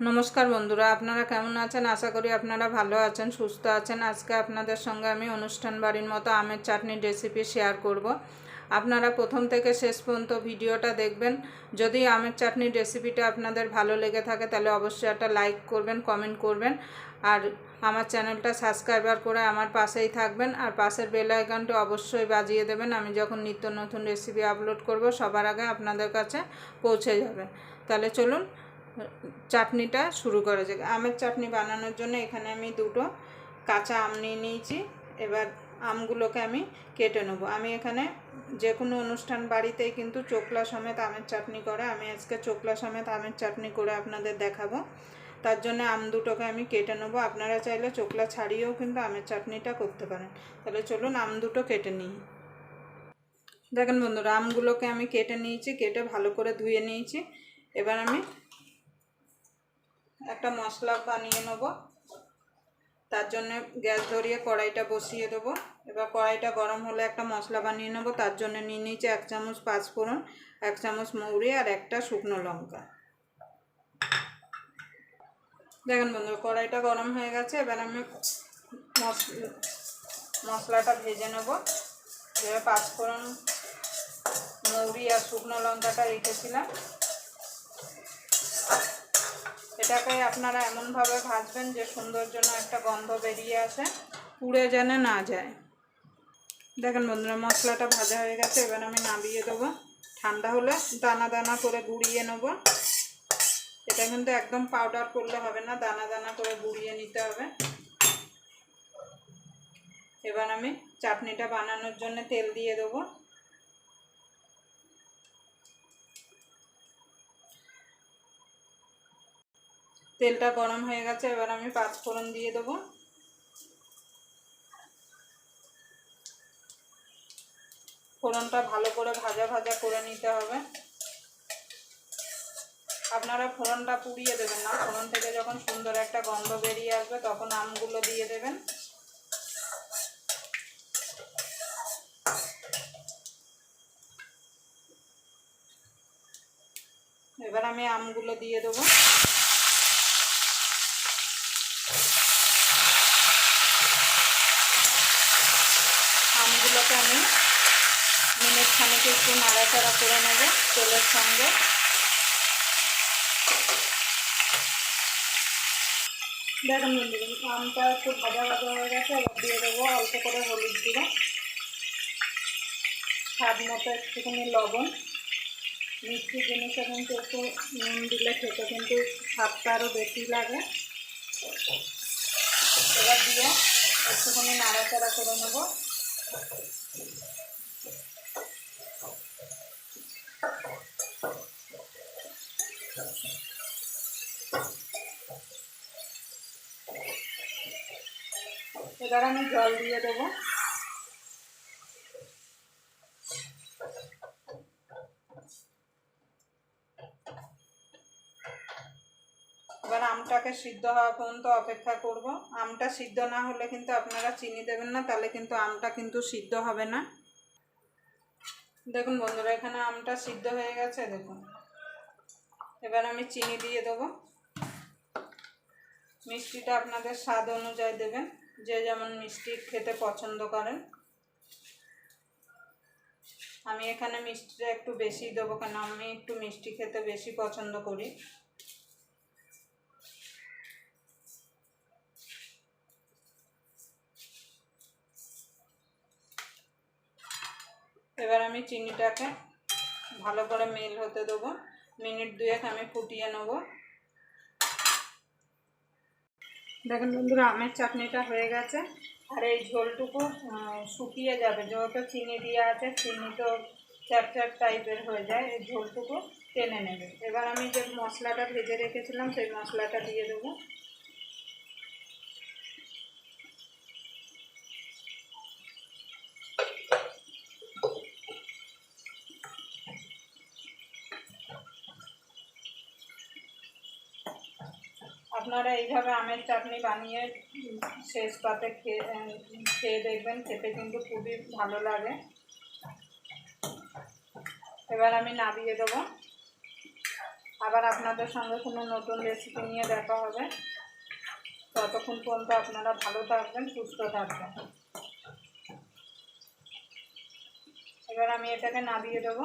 নমস্কার বন্ধুরা, আপনারা কেমন আছেন? আশা করি আপনারা ভালো আছেন, সুস্থ আছেন। আজকে আপনাদের সঙ্গে আমি অনুষ্ঠান বাড়ির মতো আমের চাটনির রেসিপি শেয়ার করব। আপনারা প্রথম থেকে শেষ পর্যন্ত ভিডিওটা দেখবেন। যদি আমের চাটনির রেসিপিটা আপনাদের ভালো লেগে থাকে, তাহলে অবশ্যই একটা লাইক করবেন কমেন্ট করবেন। আর আমার চ্যানেলটা সাবস্ক্রাইবার করে আমার পাশেই থাকবেন। আর পাশের বেল আইকনটি অবশ্যই বাজিয়ে দেবেন। আমি যখন নিত্য নতুন রেসিপি আপলোড করব, সবার আগে আপনাদের কাছে পৌঁছে যাবে। তাহলে চলুন চাটনিটা শুরু করা যাক। আমের চাটনি বানানোর জন্য এখানে আমি দুটো কাঁচা আম নিয়ে নিয়েছি। এবার আমগুলোকে আমি কেটে নেব। আমি এখানে যে কোনো অনুষ্ঠান বাড়িতেই কিন্তু চোকলা সমেত আমের চাটনি করে। আমি আজকে চোকলা সমেত আমের চাটনি করে আপনাদের দেখাবো। তার জন্য আম দুটোকে আমি কেটে নেব। আপনারা চাইলে চোকলা ছাড়িয়েও কিন্তু আমের চাটনিটা করতে পারেন। তাহলে চলুন আম দুটো কেটে নিই। দেখেন বন্ধুরা, আমগুলোকে আমি কেটে নিয়েছি, কেটে ভালো করে ধুয়ে নিয়েছি। এবার আমি একটা মশলা বানিয়ে নেব। তার জন্য গ্যাস ধরিয়ে কড়াইটা বসিয়ে দেবো। এবার কড়াইটা গরম হলে একটা মশলা বানিয়ে নেব। তার জন্য নিয়ে নিয়েছি এক চামচ পাঁচফোড়ন, এক চামচ মৌরি আর একটা শুকনো লঙ্কা। দেখেন বন্ধু কড়াইটা গরম হয়ে গেছে। এবার আমি মশলাটা ভেজে নেব। এবার পাঁচফোড়ন, মৌরি আর শুকনো লঙ্কাটা রেখেছিলাম। এটাকে আপনারা এমনভাবে ভাজবেন যে সুন্দর জন্য একটা গন্ধ বেরিয়ে আসে, পুড়ে যেন না যায়। দেখেন বন্ধুরা, মশলাটা ভাজা হয়ে গেছে, এবার আমি নামিয়ে দেবো। ঠান্ডা হলে দানা দানা করে গুঁড়িয়ে নেব। এটা কিন্তু একদম পাউডার করলে হবে না, দানা দানা করে গুঁড়িয়ে নিতে হবে। এবার আমি চাটনিটা বানানোর জন্য তেল দিয়ে দেবো। তেলটা গরম হয়ে গেছে, এবার আমি পাঁচ ফোড়ন দিয়ে দেবো। ফোড়নটা ভালো করে ভাজা ভাজা করে নিতে হবে। আপনারা ফোড়নটা পুড়িয়ে দেবেন না, ফোড়ন থেকে যখন সুন্দর একটা গন্ধ বেরিয়ে আসবে, তখন আমগুলো দিয়ে দেবেন। এবার আমি আমগুলো দিয়ে দেবো। আমগুলোকে আমি মিনিট খানিক একটু নাড়াচাড়া করে নেব তেলের সঙ্গে। দেখুন আমটা একটু ভাজা ভাজা হয়ে গেছে, এবার দিয়ে দেবো অল্প করে হলুদ গুঁড়ো, স্বাদ মতো একটুখানি লবণ। মিষ্টি জিনিসে কিন্তু একটু নুন দিলে খেতে কিন্তু স্বাদটা আরও বেশি লাগে। এবার দিয়ে একটুখানি নাড়াচাড়া করে নেব। এবার আমি জল দিয়ে দেবো। এবার আমটাকে সিদ্ধ হওয়া পর্যন্ত অপেক্ষা করব। আমটা সিদ্ধ না হলে কিন্তু আপনারা চিনি দেবেন না, তাহলে কিন্তু আমটা কিন্তু সিদ্ধ হবে না। দেখুন বন্ধুরা, এখানে আমটা সিদ্ধ হয়ে গেছে, দেখুন। এবার আমি চিনি দিয়ে দেবো। মিষ্টিটা আপনাদের স্বাদ অনুযায়ী দেবেন, যে যেমন মিষ্টি খেতে পছন্দ করেন। আমি এখানে মিষ্টিটা একটু বেশি দেবো, কেন আমি একটু মিষ্টি খেতে বেশি পছন্দ করি। এবার আমি চিনিটাকে ভালো করে মেল হতে দেবো। মিনিট দুয়েক আমি ফুটিয়ে নেব। দেখেন বন্ধুরা, আমের চাটনিটা হয়ে গেছে। আর এই ঝোলটুকু শুকিয়ে যাবে। যেহেতু চিনি দিয়ে আছে, চিনি তো চ্যাপ টাইপের হয়ে যায়। এই ঝোলটুকু টেনে নেবে। এবার আমি যে মশলাটা ভেজে রেখেছিলাম, সেই মশলাটা দিয়ে দেবো। আপনারা এইভাবে আমের চাটনি বানিয়ে শেষ পাতে খেয়ে খেয়ে দেখবেন, খেতে কিন্তু খুবই ভালো লাগে। এবার আমি নাবিয়ে দেবো। আবার আপনাদের সঙ্গে কোনো নতুন রেসিপি নিয়ে দেখা হবে। ততক্ষণ পর্যন্ত আপনারা ভালো থাকবেন, সুস্থ থাকবেন। এবার আমি এটাকে নামিয়ে দেবো।